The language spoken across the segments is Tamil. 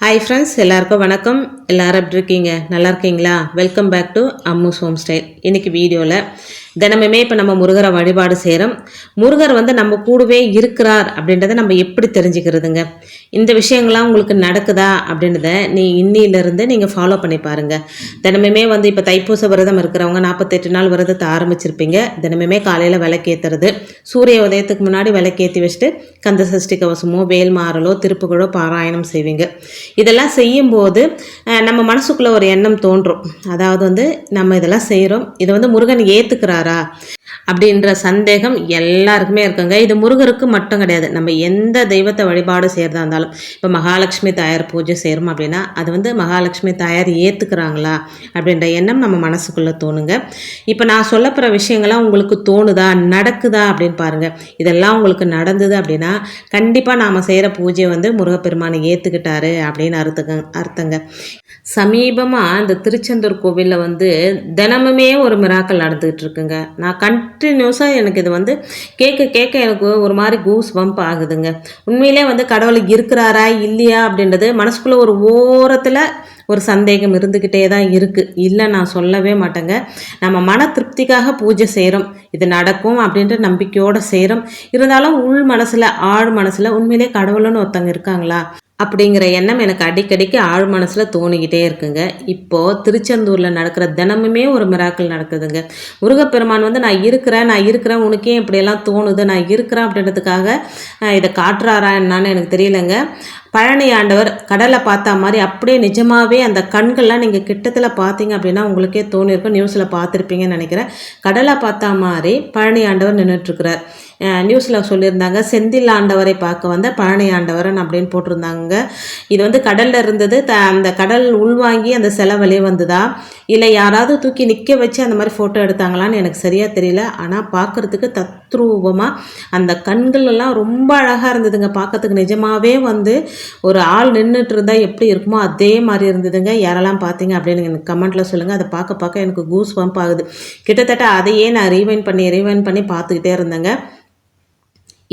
ஹாய் ஃப்ரெண்ட்ஸ் எல்லாருக்கும் வணக்கம். எல்லாரும் எப்படி இருக்கீங்க? நல்லா இருக்கீங்களா? Welcome back to Ammu's home style இன்றைக்கி வீடியோவில் தினமுமே இப்போ நம்ம முருகரை வழிபாடு செய்கிறோம் முருகர் வந்து நம்ம கூடவே இருக்கிறார் அப்படின்றத நம்ம எப்படி தெரிஞ்சுக்கிறதுங்க? இந்த விஷயங்கள்லாம் உங்களுக்கு நடக்குதா அப்படின்றத நீ இன்னிலிருந்து நீங்கள் ஃபாலோ பண்ணி பாருங்கள் தினமுமே வந்து இப்போ தைப்பூச விரதம் இருக்கிறவங்க நாற்பத்தெட்டு நாள் விரதத்தை ஆரம்பிச்சிருப்பீங்க. தினமுமே காலையில் விளக்கேற்றுறது சூரிய உதயத்துக்கு முன்னாடி விளக்கேற்றி வச்சுட்டு கந்த சஷ்டி கவசமோ வேல் மாறலோ திருப்புகளோ பாராயணம் செய்வீங்க. இதெல்லாம் செய்யும்போது நம்ம மனசுக்குள்ளே ஒரு எண்ணம் தோன்றும். அதாவது வந்து நம்ம இதெல்லாம் செய்கிறோம் இதை வந்து முருகன் ஏற்றுக்கிறார் அப்படின்ற சந்தேகம் எல்லாருக்குமே இருக்குங்க. இது முருகருக்கு மட்டும் கிடையாது. நம்ம எந்த தெய்வத்தை வழிபாடு செய்கிறதா இருந்தாலும் இப்போ மகாலட்சுமி தாயார் பூஜை செய்கிறோம் அப்படின்னா அது வந்து மகாலட்சுமி தாயார் ஏற்றுக்கிறாங்களா அப்படின்ற எண்ணம் நம்ம மனசுக்குள்ளே தோணுங்க. இப்போ நான் சொல்லப்படுற விஷயங்கள்லாம் உங்களுக்கு தோணுதா நடக்குதா அப்படின்னு பாருங்கள் இதெல்லாம் உங்களுக்கு நடந்தது அப்படின்னா கண்டிப்பாக நாம் செய்கிற பூஜை வந்து முருகப்பெருமானை ஏற்றுக்கிட்டாரு அப்படின்னு அர்த்தங்க அர்த்தங்க. சமீபமாக இந்த திருச்செந்தூர் கோவிலில் வந்து தினமுமே ஒரு மிராக்கள் நடந்துகிட்டு இருக்குங்க. நான் கண்டினியூஸாக எனக்கு இது வந்து கேட்க கேட்க எனக்கு ஒரு மாதிரி கூஸ் பம்ப் ஆகுதுங்க. உண்மையிலே வந்து கடவுள் இருக்கிறாரா இல்லையா அப்படின்றது மனசுக்குள்ளே ஒரு ஓரத்தில் ஒரு சந்தேகம் இருந்துக்கிட்டே தான் இருக்குது இல்லை நான் சொல்லவே மாட்டேங்க. நம்ம மன திருப்திக்காக பூஜை செய்கிறோம் இது நடக்கும் அப்படின்ற நம்பிக்கையோடு செய்கிறோம் இருந்தாலும் உள் மனசில் ஆழ் மனசில் உண்மையிலே கடவுள்னு ஒருத்தங்க இருக்காங்களா? அப்படிங்கிற எண்ணம் எனக்கு அடிக்கடிக்கு ஆழ் மனசில் தோணிக்கிட்டே இருக்குங்க. இப்போது திருச்செந்தூரில் நடக்கிற தினமுமே ஒரு மிராக்கள் நடக்குதுங்க. முருகப்பெருமான் வந்து நான் இருக்கிறேன் நான் இருக்கிறேன் உனக்கே இப்படியெல்லாம் தோணுது நான் இருக்கிறேன் அப்படின்றதுக்காக இதை காட்டுறாரா என்னான்னு எனக்கு தெரியலங்க. பழனி ஆண்டவர் கடலை பார்த்தா மாதிரி அப்படியே நிஜமாகவே அந்த கண்கள்லாம் நீங்கள் கிட்டத்தில் பார்த்தீங்க அப்படின்னா உங்களுக்கே தோணியிருக்கும் நியூஸில் பார்த்துருப்பீங்கன்னு நினைக்கிறேன். கடலை பார்த்தா மாதிரி பழனி ஆண்டவர் நின்றுட்டுருக்கிறார் நியூஸில் சொல்லியிருந்தாங்க செந்தில் ஆண்டவரை பார்க்க வந்த பழனி ஆண்டவரன் அப்படின்னு போட்டிருந்தாங்க. இது வந்து கடலில் இருந்தது. த அந்த கடல் உள்வாங்கி அந்த சிலை வெளியே வந்ததா? இல்லை யாராவது தூக்கி நிற்க வச்சு அந்த மாதிரி ஃபோட்டோ எடுத்தாங்களான்னு எனக்கு சரியாக தெரியல. ஆனால் பார்க்குறதுக்கு தத்ரூபமாக அந்த கண்கள் எல்லாம் ரொம்ப அழகாக இருந்ததுங்க. பார்க்கறதுக்கு நிஜமாகவே வந்து ஒரு ஆள் நின்றுட்டு இருந்தால் எப்படி இருக்குமோ அதே மாதிரி இருந்ததுங்க. யாரெல்லாம் பார்த்தீங்க அப்படின்னு எனக்கு கமெண்ட்டில் சொல்லுங்கள் அதை பார்க்க பார்க்க எனக்கு கூஸ் பம்ப் ஆகுது. கிட்டத்தட்ட அதையே நான் ரீவைன் பண்ணி ரீவைன் பண்ணி பார்த்துக்கிட்டே இருந்தேங்க.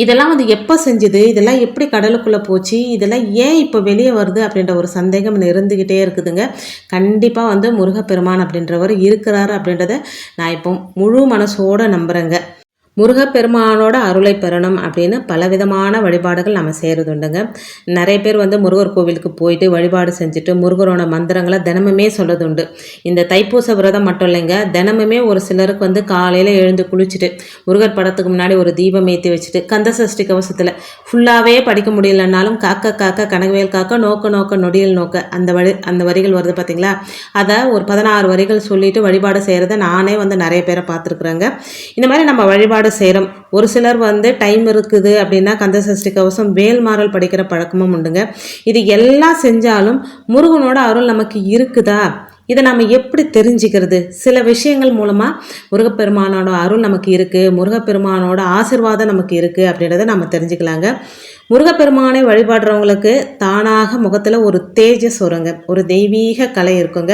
இதெல்லாம் வந்து எப்போ செஞ்சுது? இதெல்லாம் எப்படி கடலுக்குள்ளே போச்சு? இதெல்லாம் ஏன் இப்போ வெளியே வருது? அப்படின்ற ஒரு சந்தேகம் இருந்துக்கிட்டே இருக்குதுங்க. கண்டிப்பாக வந்து முருகப்பெருமான் அப்படின்றவர் இருக்கிறார் அப்படின்றத நான் இப்போ முழு மனசோட நம்புகிறேங்க முருகப்பெருமானோட அருளை பெறணும் அப்படின்னு பலவிதமான வழிபாடுகள் நம்ம செய்கிறது உண்டுங்க நிறைய பேர் வந்து முருகர் கோவிலுக்கு போயிட்டு வழிபாடு செஞ்சுட்டு முருகரோட மந்திரங்களை தினமுமே சொல்கிறது உண்டு இந்த தைப்பூச விரதம் மட்டும் இல்லைங்க தினமுமே ஒரு சிலருக்கு வந்து காலையில் எழுந்து குளிச்சுட்டு முருகர் படத்துக்கு முன்னாடி ஒரு தீபம் ஏற்றி வச்சுட்டு கந்த சஷ்டி கவசத்தில் ஃபுல்லாகவே படிக்க முடியலனாலும் காக்க காக்க கனகவேல் காக்க நோக்க நோக்க நொடியில் நோக்க அந்த வழி அந்த வரிகள் வருது பார்த்தீங்களா அதை ஒரு பதினாறு வரிகள் சொல்லிட்டு வழிபாடு செய்கிறத நானே வந்து நிறைய பேரை பார்த்துருக்குறேங்க. இந்த மாதிரி நம்ம வழிபாடு செய்கிறோம் ஒரு சிலர் வந்து டைம் இருக்குது அப்படின்னா கந்த சஷ்டி கவசம் வேல்மாறல் படிக்கிற பழக்கமும் உண்டுங்க. இது எல்லாம் செஞ்சாலும் முருகனோட அருள் நமக்கு இருக்குதா? இதை நம்ம எப்படி தெரிஞ்சுக்கிறது? சில விஷயங்கள் மூலமாக முருகப்பெருமானோட அருள் நமக்கு இருக்குது முருகப்பெருமானோட ஆசிர்வாதம் நமக்கு இருக்குது அப்படின்றத நம்ம தெரிஞ்சுக்கலாங்க. முருகப்பெருமானை வழிபாடுறவங்களுக்கு தானாக முகத்தில் ஒரு தேஜஸ் வருங்க. ஒரு தெய்வீக கலை இருக்குங்க.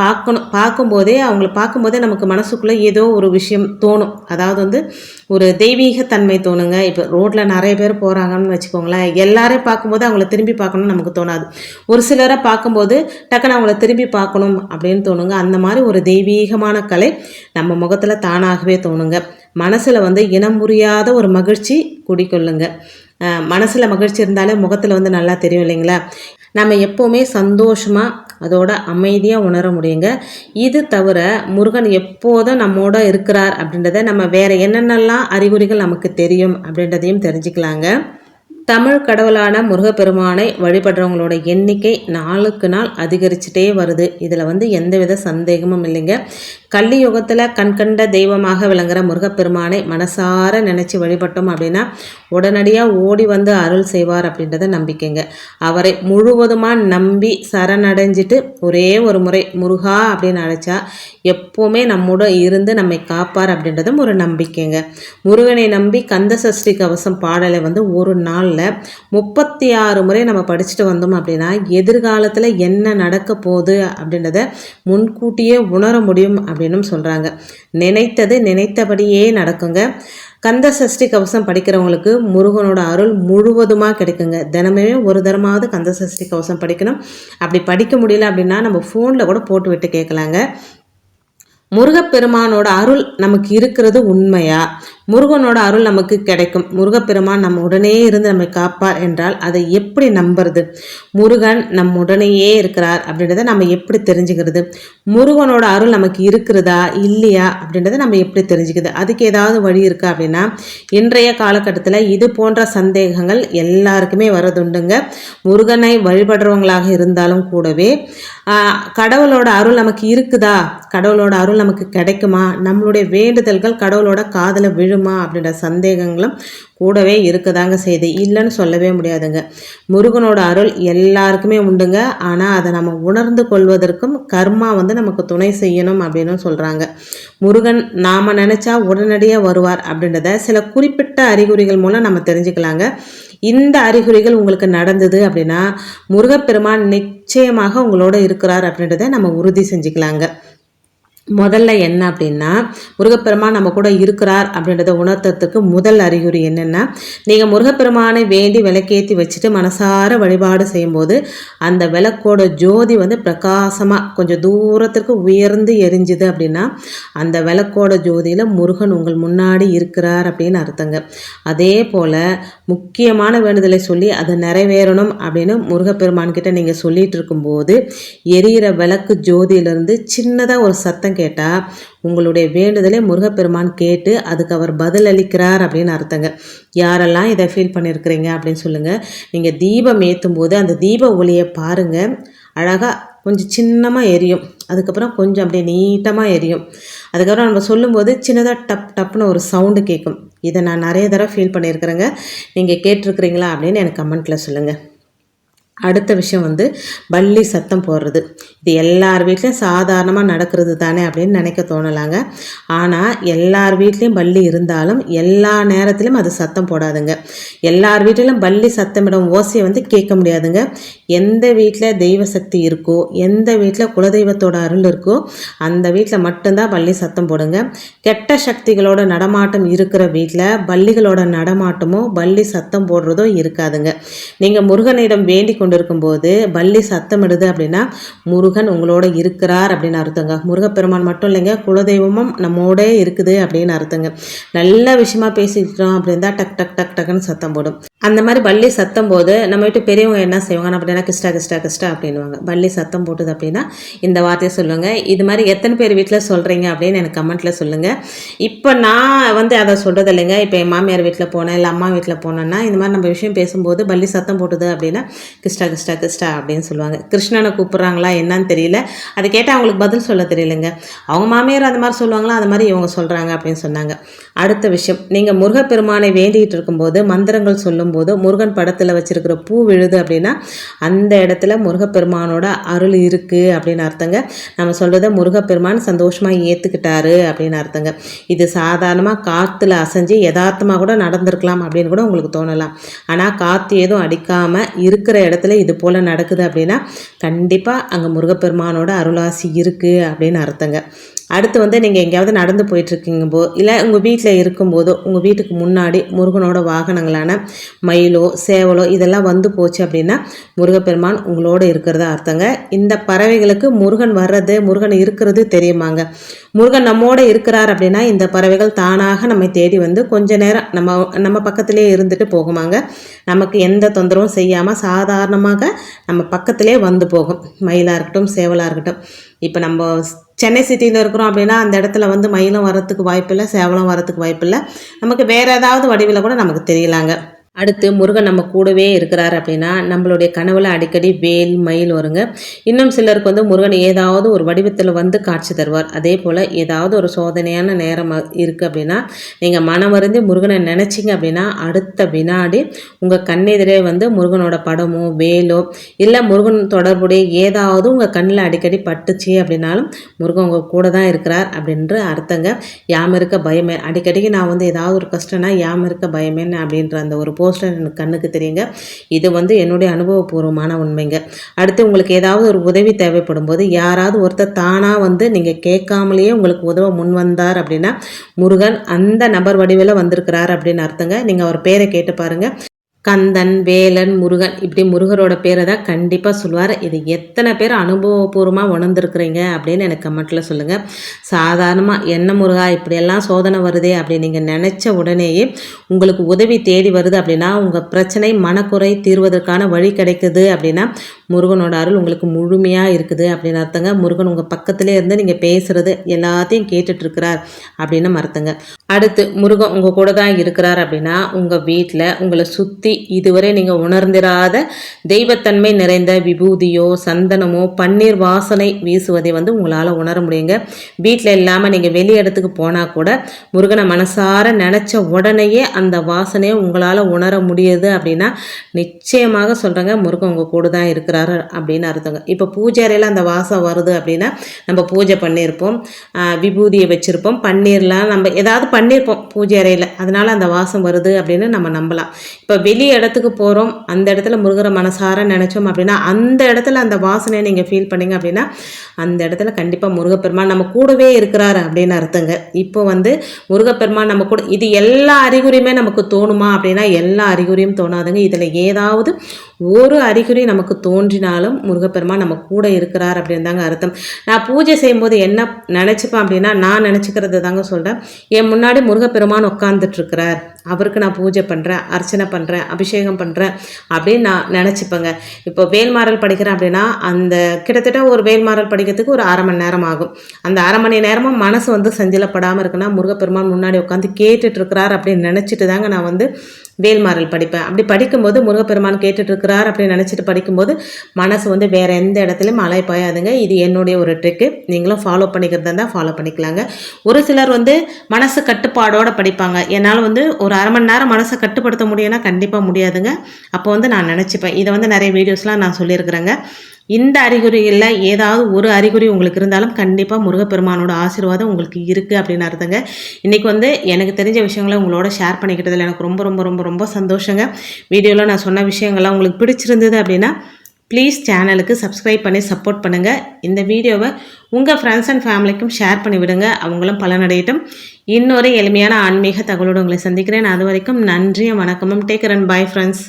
பார்க்கணும் பார்க்கும்போதே அவங்கள பார்க்கும்போதே நமக்கு மனசுக்குள்ளே ஏதோ ஒரு விஷயம் தோணும். அதாவது வந்து ஒரு தெய்வீக தன்மை தோணுங்க. இப்போ ரோட்டில் நிறைய பேர் போகிறாங்கன்னு வச்சுக்கோங்களேன். எல்லாரையும் பார்க்கும்போது அவங்கள திரும்பி பார்க்கணும்னு நமக்கு தோணாது. ஒரு சிலரை பார்க்கும்போது டக்குன்னு அவங்கள திரும்பி பார்க்கணும் அப்படின்னு தோணுங்க. அந்த மாதிரி ஒரு தெய்வீகமான கலை நம்ம முகத்தில் தானாகவே தோணுங்க. மனசில் வந்து இனம் புரியாத ஒரு மகிழ்ச்சி குடிக்கொள்ளுங்க. மனசில் மகிழ்ச்சி இருந்தாலே முகத்தில் வந்து நல்லா தெரியும் இல்லைங்களா? நம்ம எப்போவுமே சந்தோஷமாக அதோட அமைதியாக உணர முடியுங்க. இது தவிர முருகன் எப்போதும் நம்மோட இருக்கிறார் அப்படின்றத நம்ம வேறு என்னென்னலாம் அறிகுறிகள் நமக்கு தெரியும் அப்படின்றதையும் தெரிஞ்சுக்கலாங்க. தமிழ் கடவுளான முருகப்பெருமானை வழிபடுறவங்களோட எண்ணிக்கை நாளுக்கு நாள் அதிகரிச்சுட்டே வருது. இதில் வந்து எந்தவித சந்தேகமும் இல்லைங்க. கலியுகத்தில் கண்கண்ட தெய்வமாக விளங்குகிற முருகப்பெருமானை மனசார நினச்சி வழிபட்டோம் அப்படின்னா உடனடியாக ஓடி வந்து அருள் செய்வார் அப்படின்றத நம்பிக்கைங்க. அவரை முழுவதுமாக நம்பி சரணடைஞ்சிட்டு ஒரே ஒரு முறை முருகா அப்படின்னு அழைச்சா எப்போவுமே நம்மோட இருந்து நம்மை காப்பார் அப்படின்றதும் ஒரு நம்பிக்கைங்க. முருகனை நம்பி கந்த சஷ்டி கவசம் பாடலை வந்து ஒரு நாளில் முப்பத்தி ஆறு முறை நம்ம படிச்சுட்டு வந்தோம் அப்படின்னா எதிர்காலத்தில் என்ன நடக்க போகுது அப்படின்றத முன்கூட்டியே உணர முடியும் அப்படின்னும் சொல்கிறாங்க நினைத்தது நினைத்தபடியே நடக்குங்க. கந்த சஷ்டி கவசம் படிக்கிறவங்களுக்கு முருகனோட அருள் முழுவதுமாக கிடைக்குங்க. தினமே ஒரு தரமாவது கந்த சஷ்டி கவசம் படிக்கணும். அப்படி படிக்க முடியல அப்படின்னா நம்ம ஃபோனில் கூட போட்டு விட்டு கேட்கலாங்க. முருகப்பெருமானோட அருள் நமக்கு இருக்கிறது உண்மையா? முருகனோட அருள் நமக்கு கிடைக்கும். முருகப்பெருமான் நம்ம உடனே இருந்து நம்மை காப்பார் என்றால் அதை எப்படி நம்புறது? முருகன் நம் உடனேயே இருக்கிறார் அப்படின்றத நம்ம எப்படி தெரிஞ்சுக்கிறது? முருகனோட அருள் நமக்கு இருக்கிறதா? இல்லையா? அப்படின்றத நம்ம எப்படி தெரிஞ்சுக்கிறது? அதுக்கு ஏதாவது வழி இருக்கா அப்படின்னா இன்றைய காலகட்டத்தில் இது போன்ற சந்தேகங்கள் எல்லாருக்குமே வரதுண்டுங்க முருகனை வழிபடுறவங்களாக இருந்தாலும் கூடவே கடவுளோட அருள் நமக்கு இருக்குதா? கடவுளோட அருள் நமக்கு கிடைக்குமா? நம்மளுடைய வேண்டுதல்கள் கடவுளோட காதல விழுமா? அப்படின்ற சந்தேகங்களும் கூடவே இருக்குதாங்க செய்து. இல்லைன்னு சொல்லவே முடியாதுங்க. முருகனோட அருள் எல்லாருக்குமே உண்டுங்க. ஆனால் அதை நம்ம உணர்ந்து கொள்வதற்கும் கர்மா வந்து நமக்கு துணை செய்யணும் அப்படின்னு சொல்கிறாங்க முருகன் நாம் நினச்சா உடனடியாக வருவார் அப்படின்றத சில குறிப்பிட்ட அறிகுறிகள் மூலம் நம்ம தெரிஞ்சுக்கலாங்க. இந்த அறிகுறிகள் உங்களுக்கு நடந்தது அப்படின்னா முருகப்பெருமான் நிச்சயமாக உங்களோட இருக்கிறார் அப்படின்றத நம்ம உறுதி செஞ்சுக்கலாங்க. முதல்ல என்ன அப்படின்னா முருகப்பெருமான் நம்ம கூட இருக்கிறார் அப்படின்றத உணர்த்தத்துக்கு முதல் அறிகுறி என்னென்னா நீங்கள் முருகப்பெருமானை வேண்டி விளக்கேற்றி வச்சுட்டு மனசார வழிபாடு செய்யும்போது அந்த விளக்கோட ஜோதி வந்து பிரகாசமாக கொஞ்சம் தூரத்திற்கு உயர்ந்து எரிஞ்சுது அப்படின்னா அந்த விளக்கோட ஜோதியில் முருகன் உங்கள் முன்னாடி இருக்கிறார் அப்படின்னு அர்த்தங்க. அதே போல் முக்கியமான வேண்டுதலை சொல்லி அதை நிறைவேறணும் அப்படின்னு முருகப்பெருமான் கிட்ட நீங்கள் சொல்லிகிட்டு இருக்கும்போது எரியிற விளக்கு ஜோதியிலேருந்து சின்னதாக ஒரு சத்தம் கேட்டால் உங்களுடைய வேண்டுதலை முருகப்பெருமான் கேட்டு அதுக்கு அவர் பதில் அளிக்கிறார் அப்படின்னு அர்த்தங்க. யாரெல்லாம் இதை ஃபீல் பண்ணியிருக்கிறீங்க அப்படின்னு சொல்லுங்கள் நீங்கள் தீபம் ஏற்றும் போது அந்த தீப ஒளியை பாருங்கள் அழகாக கொஞ்சம் சின்னமாக எரியும். அதுக்கப்புறம் கொஞ்சம் அப்படியே நீட்டமாக எரியும். அதுக்கப்புறம் நம்ம சொல்லும்போது சின்னதாக டப் டப்னு ஒரு சவுண்டு கேட்கும் இதை நான் நிறைய தடவை ஃபீல் பண்ணியிருக்கிறேங்க நீங்கள் கேட்டிருக்கிறீங்களா அப்படின்னு எனக்கு கமெண்ட்டில் சொல்லுங்கள் அடுத்த விஷயம் வந்து பள்ளி சத்தம் போடுறது. இது எல்லார் வீட்லேயும் சாதாரணமாக நடக்கிறது தானே அப்படின்னு நினைக்க தோணலாங்க. ஆனால் எல்லார் வீட்லேயும் பள்ளி இருந்தாலும் எல்லா நேரத்திலும் அது சத்தம் போடாதுங்க. எல்லார் வீட்டிலும் பள்ளி சத்தமிடும் ஓசையை வந்து கேட்க முடியாதுங்க. எந்த வீட்டில் தெய்வ சக்தி இருக்கோ எந்த வீட்டில் குலதெய்வத்தோட அருள் இருக்கோ அந்த வீட்டில் மட்டும்தான் பள்ளி சத்தம் போடுங்க. கெட்ட சக்திகளோட நடமாட்டம் இருக்கிற வீட்டில் பள்ளிகளோட நடமாட்டமோ பள்ளி சத்தம் போடுறதோ இருக்காதுங்க. நீங்கள் முருகனிடம் வேண்டிக் கொண்டிருக்கும் போது பள்ளி சத்தமிடுது அப்படின்னா முருகன் உங்களோட இருக்கிறார் அப்படின்னு அர்த்தங்க. முருகப்பெருமான் மட்டும் இல்லைங்க குலதெய்வமும் நம்மோட இருக்குது அப்படின்னு அர்த்தங்க. நல்ல விஷயமா பேசிக்கிட்டோம் அப்படின்னா டக் டக் டக் டக்குன்னு சத்தம் போடும். அந்த மாதிரி பள்ளி சத்தம் போது நம்ம வீட்டு பெரியவங்க என்ன செய்வாங்க? அப்படின்னா கிஸ்டா கிஸ்டா கிஸ்டா அப்படின்வாங்க பள்ளி சத்தம் போட்டுது அப்படின்னா இந்த வார்த்தையை சொல்லுங்கள் இது மாதிரி எத்தனை பேர் வீட்டில் சொல்கிறீங்க அப்படின்னு எனக்கு கமெண்ட்டில் சொல்லுங்கள் இப்போ நான் வந்து அதை சொல்கிறது இல்லைங்க. இப்போ என் மாமியார் வீட்டில் போனேன் இல்லை அம்மா வீட்டில் போனேன்னா இந்த மாதிரி நம்ம விஷயம் பேசும்போது பள்ளி சத்தம் போட்டுது அப்படின்னா கிஸ்டா கிஸ்டா கிஸ்டா அப்படின்னு சொல்லுவாங்க. கிருஷ்ணனை கூப்பிட்றாங்களா என்னன்னு தெரியல. அதை கேட்டால் அவங்களுக்கு பதில் சொல்ல தெரியலைங்க. அவங்க மாமியார் அந்த மாதிரி சொல்லுவாங்களா? அது மாதிரி இவங்க சொல்கிறாங்க அப்படின்னு சொன்னாங்க. அடுத்த விஷயம். நீங்கள் முருகப்பெருமானை வேண்டிகிட்டு இருக்கும்போது மந்திரங்கள் சொல்லும்போது முருகன் படத்தில் வச்சுருக்கிற பூ விழுது அப்படின்னா அந்த இடத்துல முருகப்பெருமானோட அருள் இருக்குது அப்படின்னு அர்த்தங்க. நம்ம சொல்கிறத முருகப்பெருமான் சந்தோஷமாக ஏற்றுக்கிட்டாரு அப்படின்னு அர்த்தங்க. இது சாதாரணமாக காற்றுல அசைஞ்சு யதார்த்தமாக கூட நடந்திருக்கலாம் அப்படின்னு கூட உங்களுக்கு தோணலாம். ஆனால் காற்று எதுவும் அடிக்காமல் இருக்கிற இடத்துல இது போல் நடக்குது அப்படின்னா கண்டிப்பாக அங்கே முருகப்பெருமானோட அருளாசி இருக்குது அப்படின்னு அர்த்தங்க. அடுத்து வந்து நீங்கள் எங்கேயாவது நடந்து போயிட்டுருக்கீங்க போ இல்லை உங்கள் வீட்டில் இருக்கும்போதோ உங்கள் வீட்டுக்கு முன்னாடி முருகனோட வாகனங்களான மயிலோ சேவலோ இதெல்லாம் வந்து போச்சு அப்படின்னா முருகப்பெருமான் உங்களோட இருக்கிறதா அர்த்தங்க. இந்த பறவைகளுக்கு முருகன் வர்றது முருகன் இருக்கிறது தெரியுமாங்க? முருகன் நம்மோட இருக்கிறார் அப்படின்னா இந்த பறவைகள் தானாக நம்மை தேடி வந்து கொஞ்ச நேரம் நம்ம நம்ம பக்கத்திலே இருந்துட்டு போகுமாங்க. நமக்கு எந்த தொந்தரவும் செய்யாமல் சாதாரணமாக நம்ம பக்கத்திலே வந்து போகும். மயிலாக இருக்கட்டும் சேவலாக இருக்கட்டும். இப்போ நம்ம சென்னை சிட்டியில் இருக்கிறோம் அப்படின்னா அந்த இடத்துல வந்து மயிலும் வரத்துக்கு வாய்ப்பில்லை சேவலும் வரத்துக்கு வாய்ப்பில்லை. நமக்கு வேறு ஏதாவது வடிவில் கூட நமக்கு தெரியலாங்க. அடுத்து முருகன் நம்ம கூடவே இருக்கிறார் அப்படின்னா நம்மளுடைய கனவுல அடிக்கடி வேல் மயில் வருங்க. இன்னும் சிலருக்கு வந்து முருகன் ஏதாவது ஒரு வடிவத்தில் வந்து காட்சி தருவார். அதே போல் ஏதாவது ஒரு சோதனையான நேரம் இருக்குது அப்படின்னா நீங்கள் மனம் வருந்தி முருகனை நினச்சிங்க அப்படின்னா அடுத்த வினாடி உங்கள் கண்ணெதிரே வந்து முருகனோட படமோ வேலோ இல்லை முருகன் தொடர்புடைய ஏதாவது உங்கள் கண்ணில் அடிக்கடி பட்டுச்சு அப்படின்னாலும் முருகன் உங்கள் கூட தான் இருக்கிறார் அப்படின்ற அர்த்தங்க. யாம் இருக்க பயமே. அடிக்கடிக்கு நான் வந்து ஏதாவது ஒரு கஷ்டம்னா யாம் இருக்க பயமேன்னு அப்படின்ற அந்த ஒரு போ போஸ்டர் எனக்கு கண்ணுக்கு தெரியுங்க. இது வந்து என்னுடைய அனுபவபூர்வமான உண்மைங்க. அடுத்து உங்களுக்கு ஏதாவது ஒரு உதவி தேவைப்படும் போது யாராவது ஒருத்தர் தானாக வந்து நீங்கள் கேட்காமலேயே உங்களுக்கு உதவ முன் வந்தார் அப்படின்னா முருகன் அந்த நபர் வடிவில் வந்திருக்கிறார் அப்படின்னு அர்த்தங்க. நீங்கள் அவர் பேரை கேட்டு பாருங்கள் கந்தன் வேலன் முருகன் இப்படி முருகரோட பேரை தான் கண்டிப்பாக சொல்லுவார் இது எத்தனை பேர் அனுபவபூர்வமாக உணர்ந்துருக்குறீங்க அப்படின்னு எனக்கு கமெண்ட்டில் சொல்லுங்கள் சாதாரணமாக என்ன முருகா இப்படியெல்லாம் சோதனை வருதே அப்படின்னு நீங்கள் நினச்ச உடனேயே உங்களுக்கு உதவி தேடி வருது அப்படின்னா உங்கள் பிரச்சனை மனக்குறை தீர்வதற்கான வழி கிடைக்குது அப்படின்னா முருகனோட அருள் உங்களுக்கு முழுமையாக இருக்குது அப்படின்னு அர்த்தங்க. முருகன் உங்கள் பக்கத்திலே இருந்து நீங்கள் பேசுகிறது எல்லாத்தையும் கேட்டுட்ருக்கிறார் அப்படின்னு மறுத்துங்க. அடுத்து முருகன் உங்கள் கூட தான் இருக்கிறார் அப்படின்னா உங்கள் வீட்டில் உங்களை சுற்றி இதுவரை நீங்கள் உணர்ந்திராத தெய்வத்தன்மை நிறைந்த விபூதியோ சந்தனமோ பன்னீர் வாசனை வீசுவதை வந்து உங்களால் உணர முடியுங்க. வீட்டில் இல்லாமல் நீங்கள் வெளி இடத்துக்கு போனால் கூட முருகனை மனசார நினச்ச உடனேயே அந்த வாசனையை உங்களால் உணர முடியுது அப்படின்னா நிச்சயமாக சொல்கிறேங்க முருகன் உங்கள் கூட தான் இருக்கிறாரு அப்படின்னு அர்த்தங்க. இப்போ பூஜை அறையில் அந்த வாசம் வருது அப்படின்னா நம்ம பூஜை பண்ணியிருப்போம் விபூதியை வச்சுருப்போம் பன்னீர்லாம் நம்ம ஏதாவது பண்ணியிருப்போம் பூஜை அறையில். அதனால் அந்த வாசம் வருது அப்படின்னு நம்ம நம்பலாம். இப்போ வெளி இடத்துக்கு போகிறோம் அந்த இடத்துல முருகரை மனசார நினச்சோம் அப்படின்னா அந்த இடத்துல அந்த வாசனையை நீங்கள் ஃபீல் பண்ணீங்க அப்படின்னா அந்த இடத்துல கண்டிப்பாக முருகப்பெருமான் நம்ம கூடவே இருக்கிறாரு அப்படின்னு அர்த்தங்க. இப்போ வந்து முருகப்பெருமான் நம்ம கூட இது எல்லா அறிகுறியுமே நமக்கு தோணுமா அப்படின்னா எல்லா அறிகுறியும் தோணாதுங்க. இதில் ஏதாவது ஒரு அறிகுறி நமக்கு தோன்றினாலும் முருகப்பெருமான் நம்ம கூட இருக்கிறார் அப்படின்னு தாங்க அர்த்தம். நான் பூஜை செய்யும்போது என்ன நினச்சிப்பேன் அப்படின்னா நான் நினச்சிக்கிறது தாங்க சொல்கிறேன் என் முன்னாடி முருகப்பெருமான் உட்காந்துட்ருக்கிறார் அவருக்கு நான் பூஜை பண்ணுறேன் அர்ச்சனை பண்ணுறேன் அபிஷேகம் பண்ணுறேன் அப்படின்னு நான் நினச்சிப்பேங்க. இப்போ வேல்மாறல் படிக்கிறேன் அப்படின்னா அந்த கிட்டத்தட்ட ஒரு வேல்மாறல் படிக்கிறதுக்கு ஒரு அரை மணி நேரம் ஆகும். அந்த அரை மணி நேரமும் மனசு வந்து சஞ்சலப்படாமல் இருக்குன்னா முருகப்பெருமான் முன்னாடி உட்காந்து கேட்டுட்ருக்கிறார் அப்படின்னு நினச்சிட்டு தாங்க நான் வந்து வேல்மாறல் படிப்பேன். அப்படி படிக்கும்போது முருகப்பெருமான் கேட்டுட்ருக்கிறார் அப்படின்னு நினச்சிட்டு படிக்கும்போது மனசு வந்து வேறு எந்த இடத்துலையும் அலை பாயாதுங்க. இது என்னுடைய ஒரு ட்ரிக்கு நீங்களும் ஃபாலோ பண்ணிக்கிறதா இருந்தால் ஃபாலோ பண்ணிக்கலாங்க. ஒரு சிலர் வந்து மனசு கட்டுப்பாடோடு படிப்பாங்க. என்னால் வந்து ஒரு அரை மணி நேரம் மனசை கட்டுப்படுத்த முடியும்னா கண்டிப்பாக முடியாதுங்க. அப்போ வந்து நான் நினச்சிப்பேன். இதை வந்து நிறைய வீடியோஸ்லாம் நான் சொல்லியிருக்கிறேங்க. இந்த அறிகுறிகளில் ஏதாவது ஒரு அறிகுறி உங்களுக்கு இருந்தாலும் கண்டிப்பாக முருகப்பெருமானோட ஆசீர்வாதம் உங்களுக்கு இருக்குது அப்படின்னு அர்த்தங்க. இன்றைக்கி வந்து எனக்கு தெரிஞ்ச விஷயங்களை உங்களோட ஷேர் பண்ணிக்கிட்டதில் எனக்கு ரொம்ப ரொம்ப ரொம்ப ரொம்ப சந்தோஷங்க. வீடியோவில் நான் சொன்ன விஷயங்கள்லாம் உங்களுக்கு பிடிச்சிருந்தது அப்படின்னா ப்ளீஸ் சேனலுக்கு சப்ஸ்கிரைப் பண்ணி சப்போர்ட் பண்ணுங்கள் இந்த வீடியோவை உங்கள் ஃப்ரெண்ட்ஸ் அண்ட் ஃபேமிலிக்கும் ஷேர் பண்ணி விடுங்க. அவங்களும் பலனடையட்டும் இன்னொரு எளிமையான ஆன்மீக தகவலோடு உங்களை சந்திக்கிறேன். அது வரைக்கும் நன்றியும் வணக்கமும். Take run bye friends